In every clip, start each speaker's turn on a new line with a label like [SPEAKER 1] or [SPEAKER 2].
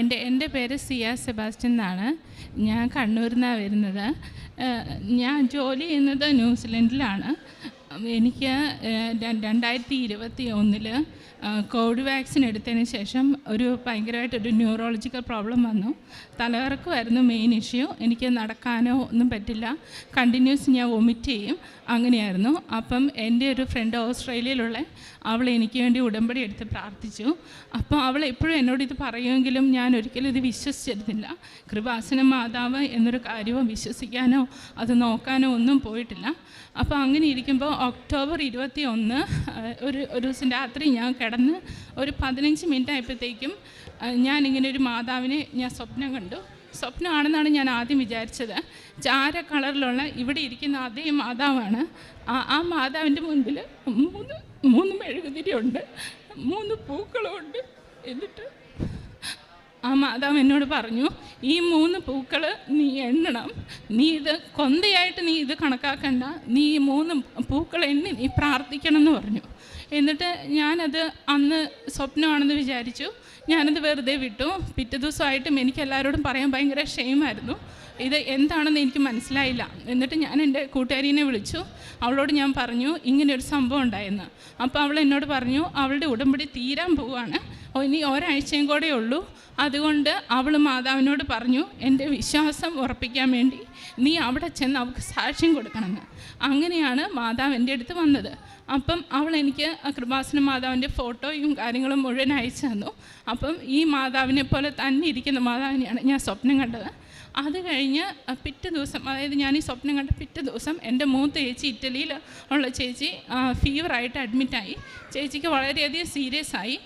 [SPEAKER 1] എന്റെ എന്റെ പേര് സിയ സെബാസ്റ്റ്യൻ എന്നാണ്. ഞാൻ കണ്ണൂരിൽ നിന്നാണ് വരുന്നത് ഞാൻ ജോലി ചെയ്യുന്നത് ന്യൂസിലൻഡിലാണ്. എനിക്ക് രണ്ടായിരത്തി ഇരുപത്തി ഒന്നിൽ കോവിഡ് വാക്സിൻ എടുത്തതിന് ശേഷം ഒരു ഭയങ്കരമായിട്ടൊരു ന്യൂറോളജിക്കൽ പ്രോബ്ലം വന്നു. തലകറക്കമായിരുന്നു മെയിൻ ഇഷ്യൂ എനിക്ക് നടക്കാനോ ഒന്നും പറ്റില്ല. കണ്ടിന്യൂസ് ഞാൻ വൊമിറ്റ് ചെയ്യും. അങ്ങനെയായിരുന്നു. അപ്പം എന്റെ ഒരു ഫ്രണ്ട് ഓസ്ട്രേലിയയിലുള്ള അവൾ എനിക്ക് വേണ്ടി ഉടമ്പടി എടുത്ത് പ്രാർത്ഥിച്ചു. അപ്പം അവൾ എപ്പോഴും എന്നോട് ഇത് പറയുമെങ്കിലും ഞാൻ ഒരിക്കലും ഇത് വിശ്വസിച്ചിരുന്നില്ല. കൃപാസന മാതാവ് എന്നൊരു കാര്യവും വിശ്വസിക്കാനോ അത് നോക്കാനോ ഒന്നും പോയിട്ടില്ല. അപ്പോൾ അങ്ങനെ ഇരിക്കുമ്പോൾ ഒക്ടോബർ ഇരുപത്തി ഒന്ന് ഒരു ഒരു ദിവസം രാത്രി ഞാൻ കിടന്ന് ഒരു പതിനഞ്ച് മിനിറ്റ് ആയപ്പോഴത്തേക്കും ഞാനിങ്ങനെ ഒരു മാതാവിനെ ഞാൻ സ്വപ്നം കണ്ടു. സ്വപ്നമാണെന്നാണ് ഞാൻ ആദ്യം വിചാരിച്ചത്. ചാര കളറിലുള്ള ഇവിടെ ഇരിക്കുന്ന അതേ മാതാവാണ്. ആ ആ മാതാവിന്റെ മുൻപിൽ മൂന്ന് മൂന്ന് മെഴുകുതിരിയുണ്ട് മൂന്ന് പൂക്കളുമുണ്ട് എന്നിട്ട് ആ മാതാവ് എന്നോട് പറഞ്ഞു ഈ മൂന്ന് പൂക്കൾ നീ എണ്ണണം. നീ ഇത് കൊന്തയായിട്ട് നീ ഇത് കണക്കാക്കണ്ട. നീ ഈ മൂന്ന് പൂക്കൾ എണ്ണി നീ പ്രാർത്ഥിക്കണം എന്ന് പറഞ്ഞു. എന്നിട്ട് ഞാനത് അന്ന് സ്വപ്നമാണെന്ന് വിചാരിച്ചു. ഞാനത് വെറുതെ വിട്ടു. പിറ്റേ ദിവസമായിട്ടും എനിക്ക് എല്ലാവരോടും പറയാൻ ഭയങ്കര ക്ഷയമായിരുന്നു ഇത് എന്താണെന്ന് എനിക്ക് മനസ്സിലായില്ല. എന്നിട്ട് ഞാൻ എന്റെ കൂട്ടുകാരീനെ വിളിച്ചു. അവളോട് ഞാൻ പറഞ്ഞു ഇങ്ങനെ ഒരു സംഭവം ഉണ്ടായെന്ന്. അപ്പോൾ അവൾ എന്നോട് പറഞ്ഞു അവളുടെ ഉടമ്പടി തീരാൻ പോവുകയാണ് ഇനി ഒരാഴ്ചയും കൂടെ ഉള്ളൂ. അതുകൊണ്ട് അവൾ മാതാവിനോട് പറഞ്ഞു എന്റെ വിശ്വാസം ഉറപ്പിക്കാൻ വേണ്ടി നീ അവിടെ ചെന്ന് അവൾക്ക് സാക്ഷ്യം കൊടുക്കണമെന്ന്. അങ്ങനെയാണ് മാതാവ് എന്റെ അടുത്ത് വന്നത്. അപ്പം അവൾ എനിക്ക് കൃപാസന മാതാവിന്റെ ഫോട്ടോയും കാര്യങ്ങളും മുഴുവൻ അയച്ചു തന്നു. അപ്പം ഈ മാതാവിനെ പോലെ തന്നെ ഇരിക്കുന്ന മാതാവിനെയാണ് ഞാൻ സ്വപ്നം കണ്ടത്. അത് കഴിഞ്ഞ് പിറ്റേ ദിവസം അതായത് ഞാൻ ഈ സ്വപ്നം കണ്ട പിറ്റേ ദിവസം എന്റെ മൂത്ത ചേച്ചി ഇറ്റലിയിൽ ഉള്ള ചേച്ചി ഫീവറായിട്ട് അഡ്മിറ്റായി ചേച്ചിക്ക് വളരെയധികം സീരിയസ് ആയി.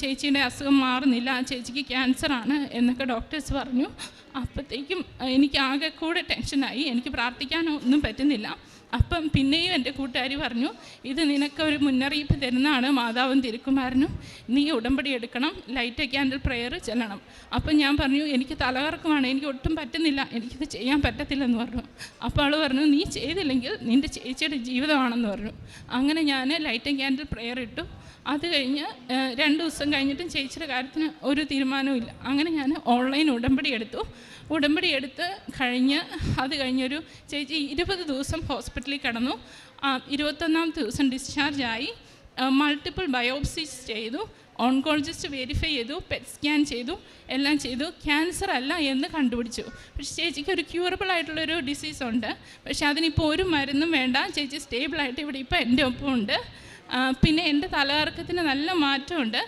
[SPEAKER 1] ചേച്ചിയുടെ അസുഖം മാറുന്നില്ല ചേച്ചിക്ക് ക്യാൻസറാണ് എന്നൊക്കെ ഡോക്ടേഴ്സ് പറഞ്ഞു. അപ്പോഴത്തേക്കും എനിക്ക് ആകെ കൂടെ ടെൻഷനായി എനിക്ക് പ്രാർത്ഥിക്കാനോ ഒന്നും പറ്റുന്നില്ല. അപ്പം പിന്നെയും എന്റെ കൂട്ടുകാരി പറഞ്ഞു ഇത് നിനക്കൊരു മുന്നറിയിപ്പ് തരുന്നതാണ് മാതാവും തിരുക്കുമാരനും. നീ ഉടമ്പടി എടുക്കണം ലൈറ്റ് ക്യാൻഡിൽ പ്രെയർ ചെല്ലണം. അപ്പം ഞാൻ പറഞ്ഞു എനിക്ക് തലകറക്കമാണ് എനിക്ക് ഒട്ടും പറ്റുന്നില്ല എനിക്കിത് ചെയ്യാൻ പറ്റത്തില്ലെന്ന് പറഞ്ഞു. അപ്പോൾ അവൾ പറഞ്ഞു നീ ചെയ്തില്ലെങ്കിൽ നിന്റെ ചേച്ചിയുടെ ജീവിതമാണെന്ന് പറഞ്ഞു. അങ്ങനെ ഞാൻ ലൈറ്റ് ക്യാൻഡിൽ പ്രെയർ ഇട്ടു. അത് കഴിഞ്ഞ് രണ്ട് ദിവസം കഴിഞ്ഞിട്ടും ചേച്ചിയുടെ കാര്യത്തിന് ഒരു തീരുമാനവും അങ്ങനെ ഞാൻ ഓൺലൈൻ ഉടമ്പടി എടുത്തു. ഉടമ്പടി എടുത്ത് കഴിഞ്ഞ് അത് കഴിഞ്ഞൊരു ചേച്ചി ഇരുപത് ദിവസം ഹോസ്പിറ്റലിൽ കിടന്നു. ആ, ഇരുപത്തൊന്നാമത്തെ ദിവസം ഡിസ്ചാർജ് ആയി. മൾട്ടിപ്പിൾ ബയോപ്സിസ് ചെയ്തു. ഓൺകോളജിസ്റ്റ് വെരിഫൈ ചെയ്തു. പെറ്റ് സ്കാൻ ചെയ്തു. എല്ലാം ചെയ്തു. ക്യാൻസർ അല്ല എന്ന് കണ്ടുപിടിച്ചു. പക്ഷേ ചേച്ചിക്ക് ഒരു ക്യൂറബിൾ ആയിട്ടുള്ളൊരു ഡിസീസ് ഉണ്ട്. പക്ഷേ അതിനിപ്പോൾ ഒരു മരുന്നും വേണ്ട. ചേച്ചി സ്റ്റേബിളായിട്ട് ഇവിടെ ഇപ്പോൾ എന്റെ ഒപ്പം ഉണ്ട് പിന്നെ എന്റെ തലകറക്കത്തിന് നല്ല മാറ്റമുണ്ട്.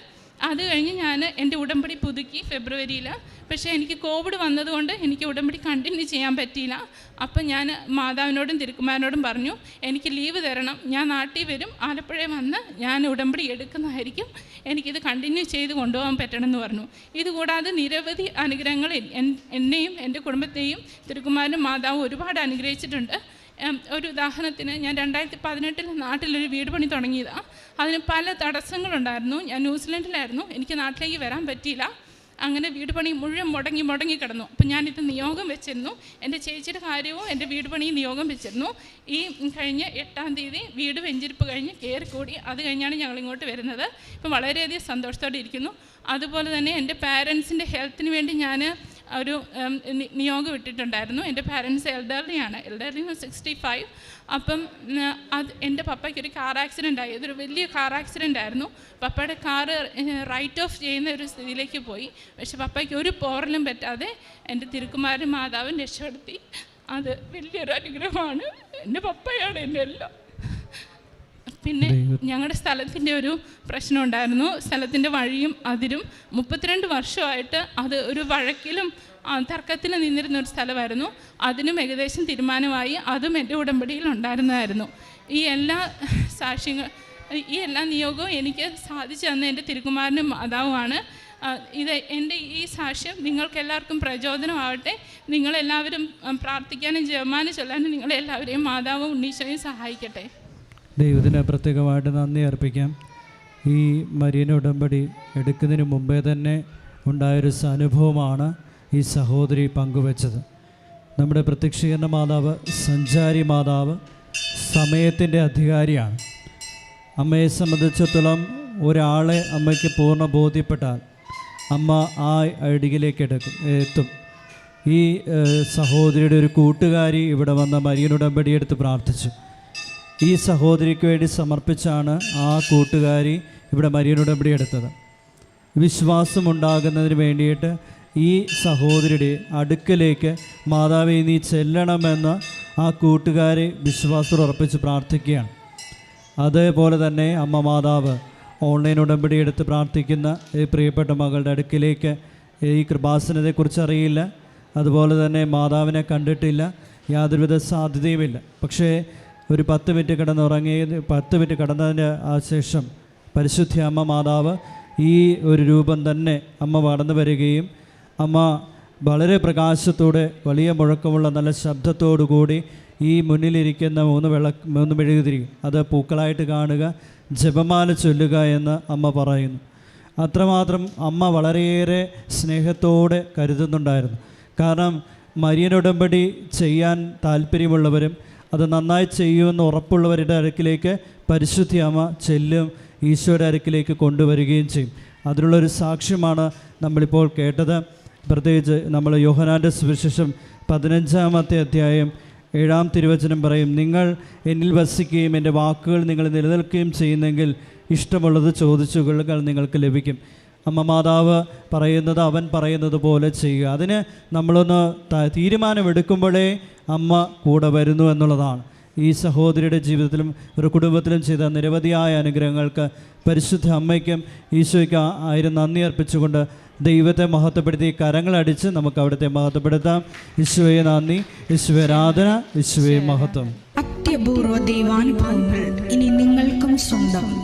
[SPEAKER 1] അത് കഴിഞ്ഞ് ഞാൻ എന്റെ ഉടമ്പടി പുതുക്കി ഫെബ്രുവരിയിൽ പക്ഷേ എനിക്ക് കോവിഡ് വന്നതുകൊണ്ട് എനിക്ക് ഉടമ്പടി കണ്ടിന്യൂ ചെയ്യാൻ പറ്റിയില്ല. അപ്പം ഞാൻ മാതാവിനോടും തിരുക്കുമാരനോടും പറഞ്ഞു എനിക്ക് ലീവ് തരണം. ഞാൻ നാട്ടിൽ വരും. ആലപ്പുഴയിൽ വന്ന് ഞാൻ ഉടമ്പടി എടുക്കുന്നതായിരിക്കും. എനിക്കിത് കണ്ടിന്യൂ ചെയ്ത് കൊണ്ടുപോകാൻ പറ്റണമെന്ന് പറഞ്ഞു. ഇതുകൂടാതെ നിരവധി അനുഗ്രഹങ്ങൾ എന്നെയും എന്റെ കുടുംബത്തെയും തിരുക്കുമാരനും മാതാവും ഒരുപാട് അനുഗ്രഹിച്ചിട്ടുണ്ട്. ഒരു ഉദാഹരണത്തിന് ഞാൻ രണ്ടായിരത്തി പതിനെട്ടിൽ നാട്ടിലൊരു വീട് പണി തുടങ്ങിയതാണ് അതിന് പല തടസ്സങ്ങളുണ്ടായിരുന്നു. ഞാൻ ന്യൂസിലൻഡിലായിരുന്നു. എനിക്ക് നാട്ടിലേക്ക് വരാൻ പറ്റിയില്ല. അങ്ങനെ വീട് പണി മുഴുവൻ മുടങ്ങി മുടങ്ങി കിടന്നു. അപ്പം ഞാനിത് നിയോഗം വെച്ചിരുന്നു. എന്റെ ചേച്ചിയുടെ കാര്യവും എന്റെ വീട് പണി നിയോഗം വെച്ചിരുന്നു. ഈ കഴിഞ്ഞ എട്ടാം തീയതി വീട് വെഞ്ചിരിപ്പ് കഴിഞ്ഞ് കയറിക്കൂടി. അത് കഴിഞ്ഞാണ് ഞങ്ങൾ ഇങ്ങോട്ട് വരുന്നത്. ഇപ്പം വളരെയധികം സന്തോഷത്തോടെ ഇരിക്കുന്നു. അതുപോലെ തന്നെ എന്റെ പാരൻസിന്റെ ഹെൽത്തിന് വേണ്ടി ഞാൻ ഒരു നിയോഗം ഇട്ടിട്ടുണ്ടായിരുന്നു. എന്റെ പാരൻസ് ആണ് എൽഡർലി സിക്സ്റ്റി ഫൈവ് അപ്പം അത് എന്റെ പപ്പയ്ക്ക് ഒരു കാർ ആക്സിഡന്റ് ആയി. അതൊരു വലിയ കാർ ആക്സിഡന്റ് ആയിരുന്നു. പപ്പയുടെ കാറ് റൈറ്റ് ഓഫ് ചെയ്യുന്ന ഒരു സ്ഥിതിയിലേക്ക് പോയി. പക്ഷെ പപ്പയ്ക്ക് ഒരു പോറലും പറ്റാതെ എന്റെ തിരുക്കുമാരൻ മാതാവും രക്ഷപ്പെടുത്തി. അത് വലിയൊരു അനുഗ്രഹമാണ്. എന്റെ പപ്പയാണ് എന്റെ എല്ലാം. പിന്നെ ഞങ്ങളുടെ സ്ഥലത്തിന്റെ ഒരു പ്രശ്നം ഉണ്ടായിരുന്നു സ്ഥലത്തിന്റെ വഴിയും അതിരും. മുപ്പത്തിരണ്ട് വർഷമായിട്ട് അത് ഒരു വഴക്കിലും തർക്കത്തിന് നിന്നിരുന്ന ഒരു സ്ഥലമായിരുന്നു. അതിനും ഏകദേശം തീരുമാനമായി അതും എന്റെ ഉടമ്പടിയിൽ ഉണ്ടായിരുന്നതായിരുന്നു. ഈ എല്ലാ സാക്ഷ്യങ്ങൾ ഈ എല്ലാ നിയോഗവും എനിക്ക് സാധിച്ചു തന്ന എന്റെ തിരുക്കുമാരനും മാതാവുമാണ്. ഇത് എന്റെ ഈ സാക്ഷ്യം നിങ്ങൾക്കെല്ലാവർക്കും പ്രചോദനമാവട്ടെ. നിങ്ങളെല്ലാവരും പ്രാർത്ഥിക്കാനും ജപമാനും ചൊല്ലാനും നിങ്ങളെല്ലാവരെയും മാതാവും ഉണ്ണീശോയും സഹായിക്കട്ടെ.
[SPEAKER 2] ദൈവത്തിന് പ്രത്യേകമായിട്ട് നന്ദി അർപ്പിക്കാം. ഈ മരിയൻ ഉടമ്പടി എടുക്കുന്നതിന് മുമ്പേ തന്നെ ഉണ്ടായൊരു അനുഭവമാണ് ഈ സഹോദരി പങ്കുവച്ചത്. നമ്മുടെ പ്രത്യക്ഷീകരണ മാതാവ് സഞ്ചാരി മാതാവ് സമയത്തിന്റെ അധികാരിയാണ്. അമ്മയെ സംബന്ധിച്ചിടത്തോളം ഒരാളെ അമ്മയ്ക്ക് പൂർണ ബോധ്യപ്പെട്ടാൽ അമ്മ ആ അടികിലേക്ക് എടുക്കും എത്തും. ഈ സഹോദരിയുടെ ഒരു കൂട്ടുകാരി ഇവിടെ വന്ന മരിയൻ ഉടമ്പടി എടുത്ത് പ്രാർത്ഥിച്ചു. ഈ സഹോദരിക്ക് വേണ്ടി സമർപ്പിച്ചാണ് ആ കൂട്ടുകാരി ഇവിടെ മരിയനോട് ഉടമ്പടി എടുത്തത് വിശ്വാസമുണ്ടാകുന്നതിന് വേണ്ടിയിട്ട് ഈ സഹോദരിയുടെ അടുക്കലേക്ക് മാതാവേ നീ ചെല്ലണമെന്ന് ആ കൂട്ടുകാരെ വിശ്വാസത്തോട് ഉറപ്പിച്ച് പ്രാർത്ഥിക്കുകയാണ്. അതേപോലെ തന്നെ അമ്മ മാതാവ് ഓൺലൈൻ ഉടമ്പടി എടുത്ത് പ്രാർത്ഥിക്കുന്ന ഈ പ്രിയപ്പെട്ട മകളുടെ അടുക്കിലേക്ക് ഈ കൃപാസനത്തെക്കുറിച്ച് അറിയില്ല. അതുപോലെ തന്നെ മാതാവിനെ കണ്ടിട്ടില്ല. യാതൊരുവിധ സാധ്യതയുമില്ല. പക്ഷേ ഒരു പത്ത് മിനിറ്റ് കിടന്നുറങ്ങി പത്ത് മിനിറ്റ് കിടന്നതിന്റെ ശേഷം പരിശുദ്ധ അമ്മ മാതാവ് ഈ ഒരു രൂപം തന്നെ അമ്മ വളർന്നു വരികയും അമ്മ വളരെ പ്രകാശത്തോടെ വലിയ മുഴക്കമുള്ള നല്ല ശബ്ദത്തോടു കൂടി ഈ മുന്നിലിരിക്കുന്ന മൂന്ന് വിള മൂന്ന് മെഴുകുതിരിക്കും അത് പൂക്കളായിട്ട് കാണുക ജപമാല ചൊല്ലുക എന്ന് അമ്മ പറയുന്നു. അത്രമാത്രം അമ്മ വളരെയേറെ സ്നേഹത്തോടെ കരുതുന്നുണ്ടായിരുന്നു. കാരണം മരിയൻ ഉടമ്പടി ചെയ്യാൻ താല്പര്യമുള്ളവരും അത് നന്നായി ചെയ്യുമെന്ന് ഉറപ്പുള്ളവരുടെ അടുക്കിലേക്ക് പരിശുദ്ധി അമ്മ ചെല്ലും ഈശോയുടെ അടുക്കിലേക്ക് കൊണ്ടുവരികയും ചെയ്യും. അതിനുള്ളൊരു സാക്ഷ്യമാണ് നമ്മളിപ്പോൾ കേട്ടത്. പ്രത്യേകിച്ച് നമ്മൾ യോഹനാന്റെ സുവിശേഷം പതിനഞ്ചാമത്തെ അധ്യായം ഏഴാം തിരുവചനം പറയും നിങ്ങൾ എന്നിൽ വസിക്കുകയും എന്റെ വാക്കുകൾ നിങ്ങൾ നിലനിൽക്കുകയും ചെയ്യുന്നെങ്കിൽ ഇഷ്ടമുള്ളത് ചോദിച്ചു നിങ്ങൾക്ക് ലഭിക്കും. അമ്മ മാതാവ് പറയുന്നത് അവൻ പറയുന്നത് പോലെ ചെയ്യുക. അതിന് നമ്മളൊന്ന് തീരുമാനമെടുക്കുമ്പോഴേ അമ്മ കൂടെ വരുന്നു എന്നുള്ളതാണ്. ഈ സഹോദരിയുടെ ജീവിതത്തിലും ഒരു കുടുംബത്തിലും ചെയ്ത നിരവധിയായ അനുഗ്രഹങ്ങൾക്ക് പരിശുദ്ധ അമ്മയ്ക്കും ഈശോയ്ക്ക് ആയിരം നന്ദി അർപ്പിച്ചുകൊണ്ട് ദൈവത്തെ മഹത്വപ്പെടുത്തി കരങ്ങളടിച്ച് നമുക്ക് അവിടുത്തെ മഹത്വപ്പെടുത്താം. ഈശോയെ നന്ദി ഈശോയെ ആരാധന ഈശോയെ മഹത്വം.
[SPEAKER 3] അത്യപൂർവ ദൈവാനുഭവങ്ങൾ ഇനി നിങ്ങൾക്കും സ്വന്തം.